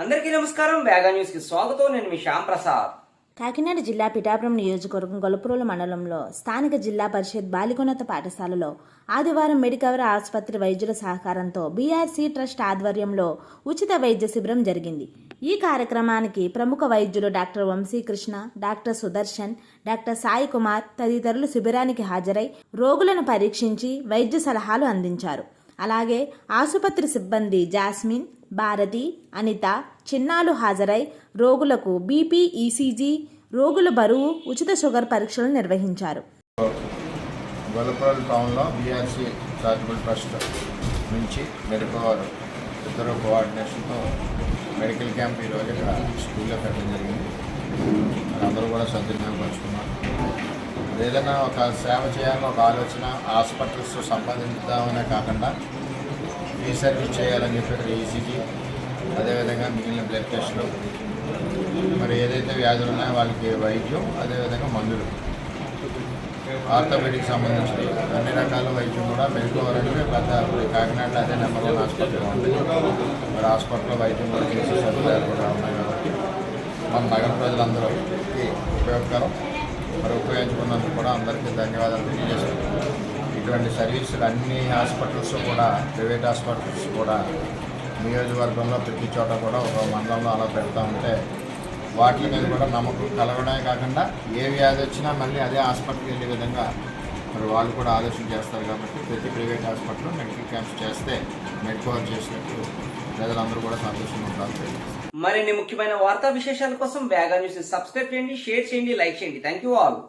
అందరికీ నమస్కారం. వేగా న్యూస్కి స్వాగతం. నేను మీ శ్యామ్ ప్రసాద్. కాకినాడ జిల్లా పిఠాపురం నియోజకవర్గం గొలపురోలు మండలంలో స్థానిక జిల్లా పరిషత్ బాలికోన్నత పాఠశాలలో ఆదివారం మెడికవర్ ఆసుపత్రి వైద్యుల సహకారంతో బీఆర్సీ ట్రస్ట్ ఆధ్వర్యంలో ఉచిత వైద్య శిబిరం జరిగింది. ఈ కార్యక్రమానికి ప్రముఖ వైద్యులు doctor Vamsikrishna doctor Sudarshan doctor Sai Kumar తదితరులు శిబిరానికి హాజరై రోగులను పరీక్షించి వైద్య సలహాలు అందించారు. అలాగే ఆసుపత్రి సిబ్బంది జాస్మిన్ భారతి అనిత చిన్నాలు హాజరై రోగులకు బీపీ ఈసీజీ రోగుల బరువు ఉచిత షుగర్ పరీక్షలు నిర్వహించారు. గొల్లపురం టౌన్లో బీఆర్సీ చారిటబుల్ ట్రస్ట్ నుంచి మెడికవర్ ఇద్దరు కోఆర్డినేషన్తో మెడికల్ క్యాంప్ ఈరోజు ఇక్కడ స్కూల్లో పెట్టడం జరిగింది. అందరూ కూడా సద్వినియోగపరుచుకున్నారు ఏదైనా ఒక సేవ చేయాలని ఒక ఆలోచన హాస్పిటల్స్ సంపాదించుదామనే కాకుండా రీసెర్చ్ చేయాలని చెప్పి ఈసీజీ అదేవిధంగా మిగిలిన బ్లడ్ టెస్ట్లు మరి ఏదైతే వ్యాధులు ఉన్నాయో వాళ్ళకి వైద్యం అదేవిధంగా మందులు. ఆర్థోపెడిక్ సంబంధించి అన్ని రకాల వైద్యం కూడా మెడికవర్ పెద్ద ఇప్పుడు కాకినాడలో అదే నెంబర్ వన్ హాస్పిటల్ ఉంది మరి హాస్పిటల్లో వైద్యం కూడా చేసే సదుపాయాలు కూడా ఉన్నాయి కాబట్టి మన నగర ప్రజలందరికీ ఉపయోగకరం. మరి ఉపయోగించుకున్నందుకు కూడా అందరికీ ధన్యవాదాలు తెలియజేస్తున్నాం ఇటువంటి సర్వీసులు అన్ని హాస్పిటల్స్ కూడా ప్రైవేట్ హాస్పిటల్స్ కూడా నియోజకవర్గంలో ప్రతి చోట కూడా ఒక మండలంలో అలా పెడతా ఉంటే వాటి మీద కూడా నమ్మకం కలగడమే కాకుండా ఏ వ్యాధి వచ్చినా మళ్ళీ అదే హాస్పిటల్కి వెళ్ళే విధంగా మరి వాళ్ళు కూడా ఆలోచన చేస్తారు కాబట్టి ప్రతి ప్రైవేట్ హాస్పిటల్లో మెడికల్ క్యాంప్స్ చేస్తే మెడికవర్ చేసినట్టు ప్రజలందరూ కూడా సంతోషంగా ఉంటారు. మరిన్ని ముఖ్యమైన వార్తా విశేషాల కోసం వేగా న్యూస్ సబ్స్క్రైబ్ చేయండి షేర్ చేయండి లైక్ చేయండి. Thank you all